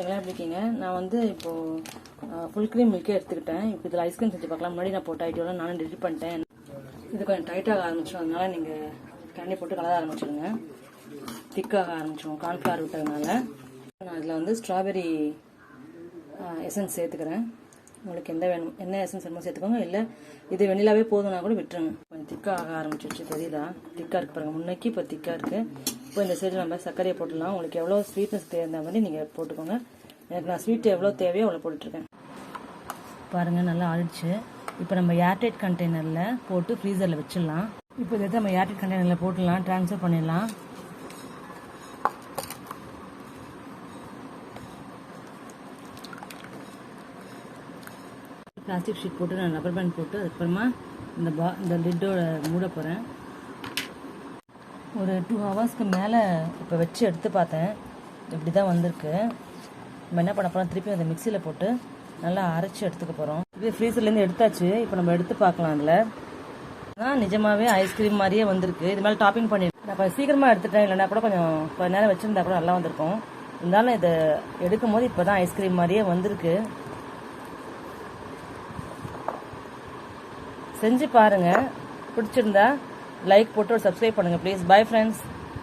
எல்லாம் எப்படி இருக்கீங்க. நான் வந்து இப்போது ஃபுல் க்ரீம் மில்கே எடுத்துக்கிட்டேன். இப்போ இதில் ஐஸ்கிரீம் செஞ்சு பார்க்கலாம். முன்னாடி நான் போட்ட ஐடியோலாம் நானும் டெலிட் பண்ணிட்டேன். இது கொஞ்சம் டைட்டாக ஆரம்பிச்சிடும் அதனால நீங்கள் தண்ணி போட்டு கலர ஆரம்பிச்சிடுங்க. திக்காக ஆரம்பிச்சிடும். கார்ன்ஃப்ளவர் விட்டதுனால. நான் இதில் வந்து ஸ்ட்ராபெரி எசன்ஸ் சேர்த்துக்கிறேன். உங்களுக்கு எந்த வேணும் என்ன எசன்ஸ் வேணுமோ சேர்த்துக்கோங்க. இல்லை இது வெண்ணிலாவே போதும்னா கூட விட்டுருங்க. கொஞ்சம் திக்காக ஆக ஆரம்பிச்சிருச்சு தெரியுதா? திக்காக இருக்கு பாருங்கள் முன்னைக்கு இப்போ திக்காக இருக்குது இப்போ இந்த சைடு நம்ம சர்க்கரையை போட்டுடலாம். உங்களுக்கு எவ்வளோ ஸ்வீட்னஸ் தேர்ந்த மாதிரி நீங்கள் போட்டுக்கோங்க. எனக்கு நான் ஸ்வீட் எவ்வளோ தேவையோ அவ்வளோ போட்டுட்ருக்கேன். பாருங்கள் நல்லா ஆயிடுச்சு இப்போ நம்ம ஏர்டைட் கண்டெய்னரில் போட்டு ஃப்ரீசரில் வச்சிடலாம். இப்போ இதை நம்ம ஏர்டைட் கண்டெய்னரில் போட்டுடலாம் ட்ரான்ஸ்ஃபர் பண்ணிடலாம். பிளாஸ்டிக் ஷீட் போட்டு நான் ரப்பர் பேண்ட் போட்டு அதுக்கப்புறமா இந்த பா இந்த லிட்டோட மூட போகிறேன் ஒரு டூ ஹவர்ஸ்க்கு மேலே இப்போ வச்சு எடுத்து பார்த்தேன். இப்படி தான் வந்திருக்கு. நம்ம என்ன பண்ண போகிறோம் திருப்பி அந்த மிக்சியில் போட்டு நல்லா அரைச்சி எடுத்துக்க போகிறோம் இது ஃப்ரீசர்லேருந்து எடுத்தாச்சு. இப்போ நம்ம எடுத்து பார்க்கலாம் அதில் ஆனால் நிஜமாகவே ஐஸ்கிரீம் மாதிரியே வந்திருக்கு. இது மேலே டாப்பிங் பண்ணி நான் கொஞ்சம் சீக்கிரமாக எடுத்துட்டேன். இல்லைன்னா கூட கொஞ்சம் கொஞ்ச நேரம் வச்சுருந்தா கூட நல்லா வந்திருக்கும். இருந்தாலும் இதை எடுக்கும் போது இப்போ தான் ஐஸ்கிரீம் மாதிரியே வந்திருக்கு. செஞ்சு பாருங்கள் பிடிச்சிருந்தா லைக் போட்டு ஒரு சப்ஸ்கிரைப் பண்ணுங்க ப்ளீஸ் பை ஃப்ரெண்ட்ஸ்